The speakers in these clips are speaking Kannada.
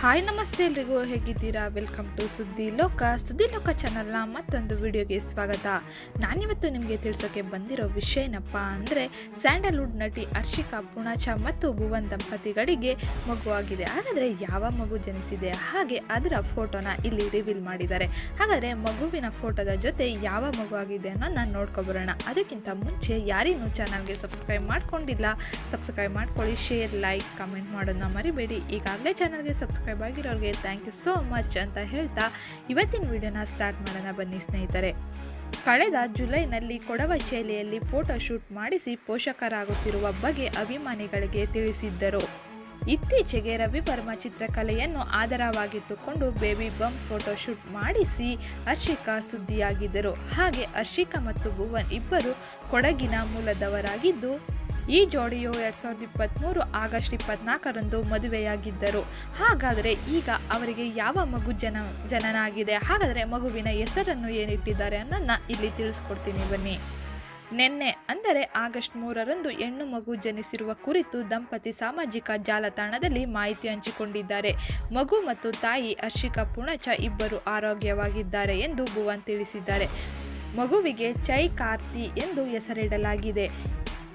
ಹಾಯ್ ನಮಸ್ತೆ ಎಲ್ರಿಗೂ ಹೇಗಿದ್ದೀರಾ? ವೆಲ್ಕಮ್ ಟು ಸುದ್ದಿ ಲೋಕ. ಸುದ್ದಿ ಲೋಕ ಚಾನಲ್ನ ಮತ್ತೊಂದು ವಿಡಿಯೋಗೆ ಸ್ವಾಗತ. ನಾನಿವತ್ತು ನಿಮಗೆ ತಿಳಿಸೋಕೆ ಬಂದಿರೋ ವಿಷಯ ಏನಪ್ಪ ಅಂದರೆ, ಸ್ಯಾಂಡಲ್ವುಡ್ ನಟಿ ಹರ್ಷಿಕಾ ಪುಣಾಚ ಮತ್ತು ಭುವನ್ ದಂಪತಿಗಳಿಗೆ ಮಗುವಾಗಿದೆ ಹಾಗಾದರೆ ಯಾವ ಮಗು ಜನಿಸಿದೆ? ಹಾಗೆ ಅದರ ಫೋಟೋನ ಇಲ್ಲಿ ರಿವೀಲ್ ಮಾಡಿದ್ದಾರೆ. ಹಾಗಾದರೆ ಮಗುವಿನ ಫೋಟೋದ ಜೊತೆ ಯಾವ ಮಗು ಆಗಿದೆ ನಾನು ನೋಡ್ಕೊಬರೋಣ. ಅದಕ್ಕಿಂತ ಮುಂಚೆ ಯಾರಿನ್ನೂ ಚಾನಲ್ಗೆ ಸಬ್ಸ್ಕ್ರೈಬ್ ಮಾಡ್ಕೊಂಡಿಲ್ಲ ಸಬ್ಸ್ಕ್ರೈಬ್ ಮಾಡ್ಕೊಳ್ಳಿ ಶೇರ್ ಲೈಕ್ ಕಮೆಂಟ್ ಮಾಡೋದನ್ನ ಮರಿಬೇಡಿ. ಈಗಾಗಲೇ ಚಾನಲ್ಗೆ ಸಬ್ಸ್ಕ್ರೈಬ್ ಆಗಿರೋರಿಗೆ ಥ್ಯಾಂಕ್ ಯು ಸೋ ಮಚ್ ಅಂತ ಹೇಳ್ತಾ ಇವತ್ತಿನ ವಿಡಿಯೋನ ಸ್ಟಾರ್ಟ್ ಮಾಡೋಣ ಬನ್ನಿ ಸ್ನೇಹಿತರೆ. ಕಳೆದ ಜುಲೈನಲ್ಲಿ ಕೊಡವ ಶೈಲಿಯಲ್ಲಿ ಫೋಟೋ ಶೂಟ್ ಮಾಡಿಸಿ ಪೋಷಕರಾಗುತ್ತಿರುವ ಬಗ್ಗೆ ಅಭಿಮಾನಿಗಳಿಗೆ ತಿಳಿಸಿದ್ದರು. ಇತ್ತೀಚೆಗೆ ರವಿವರ್ಮ ಚಿತ್ರಕಲೆಯನ್ನು ಆಧಾರವಾಗಿಟ್ಟುಕೊಂಡು ಬೇಬಿ ಬಂಪ್ ಫೋಟೋ ಶೂಟ್ ಮಾಡಿಸಿ ಹರ್ಷಿಕಾ ಸುದ್ದಿಯಾಗಿದ್ದರು. ಹಾಗೆ ಹರ್ಷಿಕಾ ಮತ್ತು ಭುವನ್ ಇಬ್ಬರು ಕೊಡಗಿನ ಮೂಲದವರಾಗಿದ್ದು ಈ ಜೋಡಿಯು ಎರಡು ಸಾವಿರದ ಇಪ್ಪತ್ತ್ಮೂರು ಆಗಸ್ಟ್ ಇಪ್ಪತ್ನಾಲ್ಕರಂದು ಮದುವೆಯಾಗಿದ್ದರು. ಹಾಗಾದರೆ ಈಗ ಅವರಿಗೆ ಯಾವ ಮಗು ಜನ ಜನನ ಆಗಿದೆ ಹಾಗಾದರೆ ಮಗುವಿನ ಹೆಸರನ್ನು ಏನಿಟ್ಟಿದ್ದಾರೆ ಅನ್ನೋದನ್ನ ಇಲ್ಲಿ ತಿಳಿಸ್ಕೊಡ್ತೀನಿ ಬನ್ನಿ. ನಿನ್ನೆ, ಅಂದರೆ ಆಗಸ್ಟ್ ಮೂರರಂದು ಹೆಣ್ಣು ಮಗು ಜನಿಸಿರುವ ಕುರಿತು ದಂಪತಿ ಸಾಮಾಜಿಕ ಜಾಲತಾಣದಲ್ಲಿ ಮಾಹಿತಿ ಹಂಚಿಕೊಂಡಿದ್ದಾರೆ. ಮಗು ಮತ್ತು ತಾಯಿ ಹರ್ಷಿಕಾ ಪುಣಚ ಇಬ್ಬರು ಆರೋಗ್ಯವಾಗಿದ್ದಾರೆ ಎಂದು ಭುವನ್ ತಿಳಿಸಿದ್ದಾರೆ. ಮಗುವಿಗೆ ಚೈ ಕಾರ್ತಿ ಎಂದು ಹೆಸರಿಡಲಾಗಿದೆ.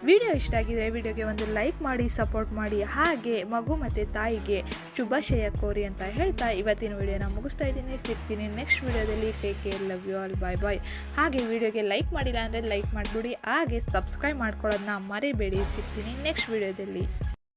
ವಿಡಿಯೋ ಇಷ್ಟ ಆಗಿದ್ರೆ ವಿಡಿಯೋಗೆ ಒಂದು ಲೈಕ್ ಮಾಡಿ, ಸಪೋರ್ಟ್ ಮಾಡಿ. ಹಾಗೆ ಮಗು ಮತ್ತು ತಾಯಿಗೆ ಶುಭಾಶಯ ಕೋರಿ ಅಂತ ಹೇಳ್ತಾ ಇವತ್ತಿನ ವಿಡಿಯೋನ ಮುಗಿಸ್ತಾ ಇದ್ದೀನಿ. ಸಿಗ್ತೀನಿ ನೆಕ್ಸ್ಟ್ ವಿಡಿಯೋದಲ್ಲಿ. Take care love you all bye bye ಹಾಗೆ ವಿಡಿಯೋಗೆ ಲೈಕ್ ಮಾಡಿಲ್ಲ ಅಂದರೆ ಲೈಕ್ ಮಾಡಿಬಿಡಿ. ಹಾಗೆ ಸಬ್ಸ್ಕ್ರೈಬ್ ಮಾಡ್ಕೊಳ್ಳೋದನ್ನ ಮರಿಬೇಡಿ. ಸಿಗ್ತೀನಿ ನೆಕ್ಸ್ಟ್ ವಿಡಿಯೋದಲ್ಲಿ.